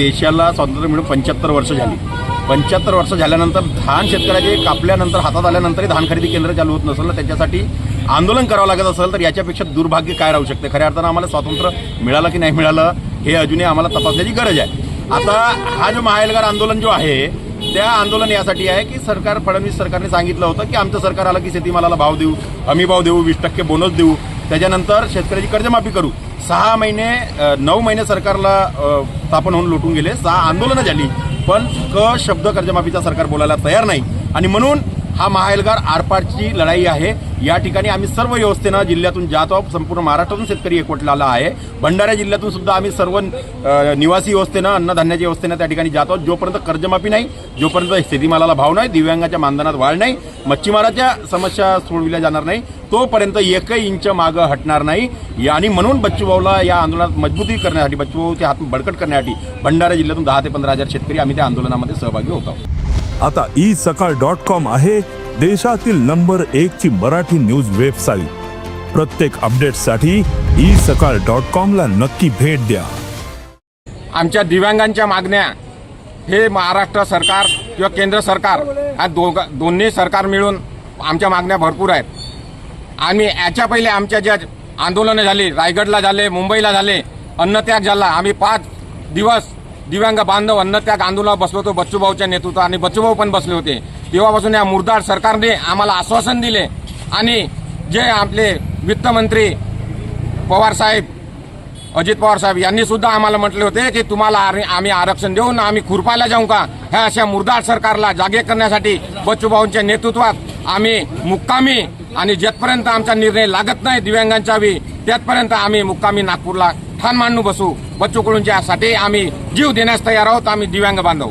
देशाला स्वातंत्र्य मिळून पंच्याहत्तर वर्ष झाली. पंच्याहत्तर वर्ष झाल्यानंतर धान शेतकऱ्याचे कापल्यानंतर हातात आल्यानंतरही धान खरेदी केंद्र चालू होत नसेल त्याच्यासाठी आंदोलन करावं लागत असेल तर याच्यापेक्षा दुर्भाग्य काय राहू शकते? खऱ्या अर्थानं आम्हाला स्वातंत्र्य मिळालं की नाही मिळालं हे अजूनही आम्हाला तपासण्याची गरज आहे. आता हा जो महाएल्गार आंदोलन जो आहे त्या आंदोलन यासाठी आहे की सरकार फडणवीस सरकारने सांगितलं होतं की आमचं सरकार आलं की शेतीमालाला भाव देऊ हमी भाव देऊ वीस टक्के बोनस देऊ. त्याच्यानंतर शेतकऱ्याची कर्जमाफी करू. सहा महिने नऊ महिने सरकारला स्थापन होऊन लुटून गेले. सहा आंदोलनं झाली. पण क शब्द कर्जमाफीचा सरकार बोलायला तयार नाही. आणि म्हणून हा महाएल्गार आरपारची लढाई आहे. या ठिकाणी आम्ही सर्व व्यवस्थेनं जिल्ह्यातून जात आहोत. संपूर्ण महाराष्ट्रातून शेतकरी एकवटलेला आहे. भंडारा जिल्ह्यातून सुद्धा आम्ही सर्व निवासी व्यवस्थेनं अन्नधान्याच्या व्यवस्थेनं त्या ठिकाणी जात आहोत. जोपर्यंत कर्जमाफी नाही जोपर्यंत शेतीमालाला भाव नाही दिव्यांगाच्या मानधनात वाढ नाही मच्छीमाराच्या समस्या सोडविल्या जाणार नाही तोपर्यंत एकही इंच मागं हटणार नाही. आणि म्हणून बच्चूभाऊला या आंदोलनात मजबूती करण्यासाठी बच्चूभाऊचे हात बळकट करण्यासाठी भंडारा जिल्ह्यातून दहा ते पंधरा हजार शेतकरी आम्ही त्या आंदोलनामध्ये सहभागी होत आहोत. आता ई सकाळ डॉट कॉम आहे. देशातील नंबर एक ची मराठी न्यूज वेबसाईट. प्रत्येक अपडेटसाठी ई सकाळ डॉट कॉमला नक्की भेट द्या. आमच्या दिव्यांगांच्या मागण्या हे महाराष्ट्र सरकार किंवा केंद्र सरकार ह्या दो दोन्ही सरकार मिळून आमच्या मागण्या भरपूर आहेत. आम्ही याच्या पहिले आमच्या ज्या आंदोलनं झाली रायगडला झाले मुंबईला झाले अन्नत्याग झाला आम्ही पाच दिवस दिव्यांग बांधव अन्नत्याग आंदोलनात बसलो होतो बच्चूभाऊच्या नेतृत्वात आणि बच्चूभाऊ पण बसले होते. तेव्हापासून या मुर्दाड सरकारने आम्हाला आश्वासन दिले आणि जे आपले वित्तमंत्री पवार साहेब अजित पवार साहेब यांनी सुद्धा आम्हाला म्हटले होते की तुम्हाला आर- आम्ही आरक्षण देऊन आम्ही खुरपायला जाऊ का? ह्या अशा मुरदार सरकारला जागे करण्यासाठी बच्चूभाऊंच्या नेतृत्वात आम्ही मुक्कामी आणि जेथपर्यंत आमचा निर्णय लागत नाही दिव्यांगांच्या बी त्यातपर्यंत आम्ही मुक्कामी नागपूरला ठाण मांडू बसू। बच्चू कडूंच्यासाठी आम्ही जीव देण्यास तयार आहोत आम्ही दिव्यांग बांधव